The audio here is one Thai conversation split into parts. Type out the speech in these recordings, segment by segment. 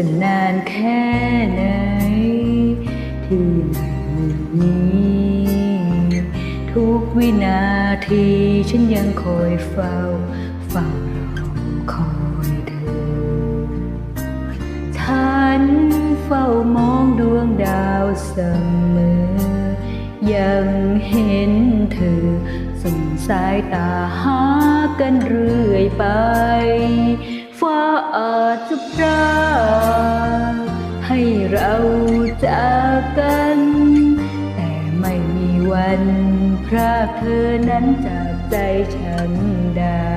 จะนานแค่ไหน ที่ในมือนี้ทุกวินาทีฉันยังคอยเฝ้าเฝ้ารอคอยเธอ ฉันเฝ้ามองดวงดาวเสมอ ยังเห็นเธอส่งสายตาหากันเรื่อยไป ฟ้าอาจจะพรา กัน แต่ไม่มีวันพรากเธอนั้นจากใจฉันได้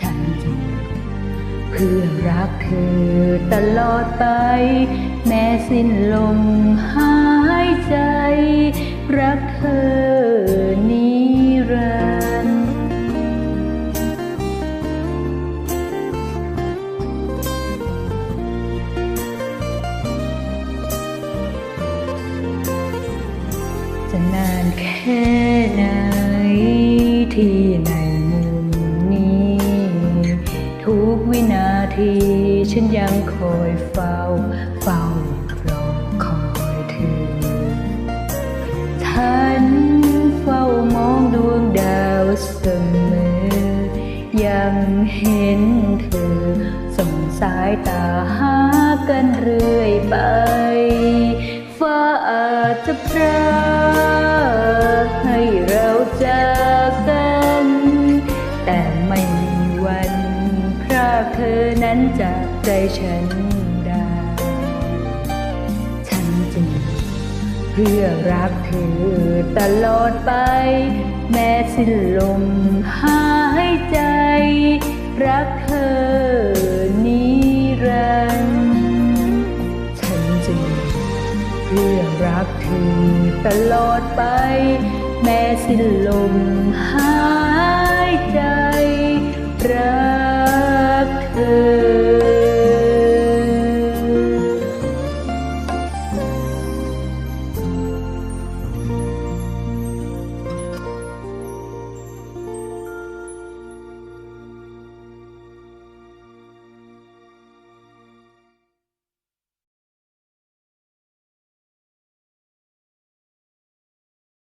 ฉันจะเพื่อรักเธอตลอดไป แม้สิ้นลมหายใจ รักเธอ จะนานแค่ไหน ที่ในมุมนี้ ทุกวินาทีฉันยังคอยเฝ้า เฝ้ารอคอยเธอฉันเฝ้ามองดวงดาวเสมอ ยังเห็นเธอ ส่งสายตาหากันเรื่อยไป ฟ้าอาจจะพรา วันพรากเธอนั้นจากใจฉันได้ ฉันจะอยู่เพื่อรักเธอตลอดไป แม้สิ้นลมหายใจ รักเธอนิรันดร์ฉันจะอยู่เพื่อรักเธอตลอดไป แม้สิ้นลมหายใจ รักเธอ